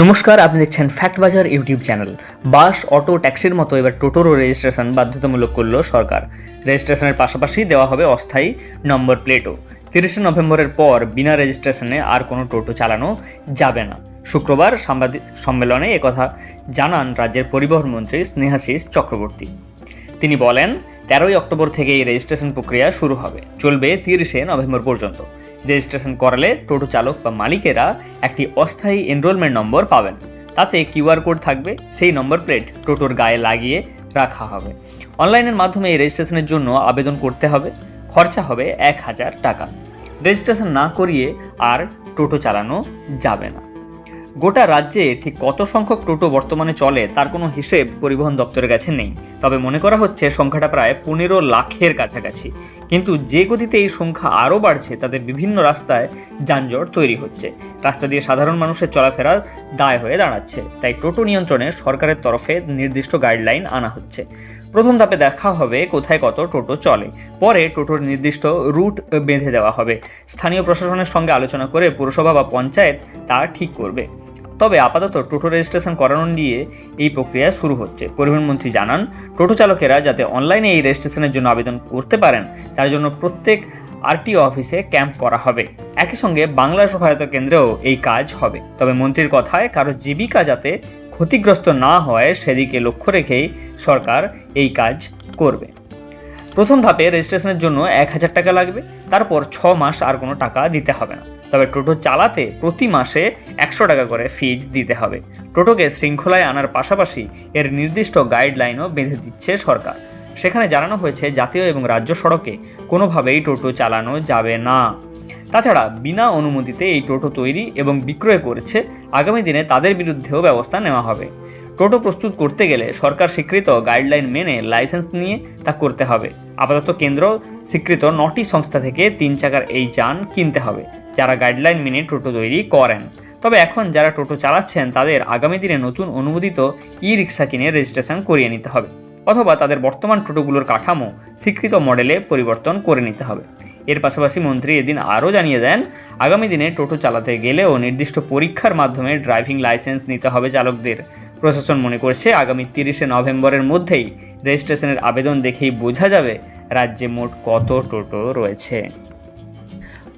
নমস্কার, আপনি দেখছেন Fact Bazar YouTube channel bus, auto, ট্যাক্সির মতো এবার টোটোরও রেজিস্ট্রেশন বাধ্যতামূলক করল সরকার। রেজিস্ট্রেশনের পাশাপাশি দেওয়া হবে অস্থায়ী নম্বর প্লেটও তিরিশে নভেম্বরের পর বিনা রেজিস্ট্রেশনে আর কোনো টোটো চালানো যাবে না। শুক্রবার সাংবাদিক সম্মেলনে একথা জানান রাজ্যের পরিবহন মন্ত্রী স্নেহাশিস চক্রবর্তী। তিনি বলেন, তেরোই অক্টোবর থেকে এই রেজিস্ট্রেশন প্রক্রিয়া শুরু হবে। চলবে তিরিশে নভেম্বর পর্যন্ত। রেজিস্ট্রেশন করালে টোটো চালক বা মালিকেরা একটি অস্থায়ী এনরোলমেন্ট নম্বর পাবেন। তাতে কিউআর কোড থাকবে, সেই নম্বর প্লেট টোটোর গায়ে লাগিয়ে রাখা হবে। অনলাইনের মাধ্যমে এই রেজিস্ট্রেশনের জন্য আবেদন করতে হবে। খরচা হবে এক হাজার টাকা। রেজিস্ট্রেশন না করিয়ে আর টোটো চালানো যাবে না। গোটা রাজ্যে ঠিক কত সংখ্যক টোটো বর্তমানে চলে তার কোনো হিসেব পরিবহন দপ্তরের কাছে নেই। তবে মনে করা হচ্ছে সংখ্যাটা প্রায় পনেরো লাখের কাছাকাছি। কিন্তু যে গতিতে এই সংখ্যা আরও বাড়ছে, তাদের বিভিন্ন রাস্তায় যানজট তৈরি হচ্ছে। রাস্তা দিয়ে সাধারণ মানুষের চলাফেরার দায় হয়ে দাঁড়াচ্ছে। তাই টোটো নিয়ন্ত্রণে সরকারের তরফে নির্দিষ্ট গাইডলাইন আনা হচ্ছে। প্রথম ধাপে দেখা হবে কোথায় কত টোটো চলে। পরে টোটোর নির্দিষ্ট রুট বেঁধে দেওয়া হবে। স্থানীয় প্রশাসনের সঙ্গে আলোচনা করে পুরসভা বা পঞ্চায়েত তা ঠিক করবে। তবে আপাতত টোটো রেজিস্ট্রেশন করানো নিয়ে এই প্রক্রিয়া শুরু হচ্ছে। পরিবহন মন্ত্রী জানান, টোটো চালকেরা যাতে অনলাইনে এই রেজিস্ট্রেশনের জন্য আবেদন করতে পারেন, তার জন্য প্রত্যেক আরটিও অফিসে ক্যাম্প করা হবে। একই সঙ্গে বাংলা সহায়তা কেন্দ্রেও এই কাজ হবে। তবে মন্ত্রীর কথায় কারও জীবিকা যাতে ক্ষতিগ্রস্ত না হয়, সেদিকে লক্ষ্য রেখেই সরকার এই কাজ করবে। প্রথম ধাপে রেজিস্ট্রেশনের জন্য এক হাজার টাকা লাগবে। তারপর ছ মাস আর কোনো টাকা দিতে হবে না। তবে টোটো চালাতে প্রতি মাসে একশো টাকা করে ফিজ দিতে হবে। টোটোকে শৃঙ্খলায় আনার পাশাপাশি এর নির্দিষ্ট গাইডলাইনও বেঁধে দিচ্ছে সরকার। সেখানে জানানো হয়েছে জাতীয় এবং রাজ্য সড়কে কোনোভাবেই টোটো চালানো যাবে না। তাছাড়া বিনা অনুমতিতে এই টোটো তৈরি এবং বিক্রয় করেছে, আগামী দিনে তাদের বিরুদ্ধেও ব্যবস্থা নেওয়া হবে। টোটো প্রস্তুত করতে গেলে সরকার স্বীকৃত গাইডলাইন মেনে লাইসেন্স নিয়ে তা করতে হবে। আপাতত কেন্দ্র স্বীকৃত নটি সংস্থা থেকে তিন চাকার এই যান কিনতে হবে, যারা গাইডলাইন মেনে টোটো তৈরি করেন। তবে এখন যারা টোটো চালাচ্ছেন, তাদের আগামী দিনে নতুন অনুমোদিত ই রিক্সা কিনে রেজিস্ট্রেশন করিয়ে নিতে হবে। অথবা তাদের বর্তমান টোটোগুলোর কাঠামো স্বীকৃত মডেলে পরিবর্তন করে নিতে হবে। এর পাশাপাশি মন্ত্রী এদিন আরও জানিয়ে দেন, আগামী দিনে টোটো চালাতে গেলেও নির্দিষ্ট পরীক্ষার মাধ্যমে ড্রাইভিং লাইসেন্স নিতে হবে চালকদের। প্রশাসন মনে করছে, আগামী তিরিশে নভেম্বরের মধ্যেই রেজিস্ট্রেশনের আবেদন দেখেই বোঝা যাবে রাজ্যে মোট কত টোটো রয়েছে।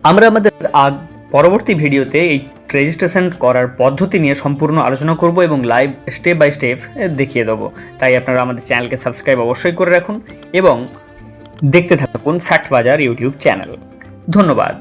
আমরা আমাদের আগ পরবর্তী ভিডিওতে এই রেজিস্ট্রেশন করার পদ্ধতি নিয়ে সম্পূর্ণ আলোচনা করব এবং লাইভ স্টেপ বাই স্টেপ দেখিয়ে দেবো। তাই আপনারা আমাদের চ্যানেলকে সাবস্ক্রাইব অবশ্যই করে রাখুন এবং দেখতে থাকুন ফ্যাক্ট বাজার ইউটিউব চ্যানেল ধন্যবাদ।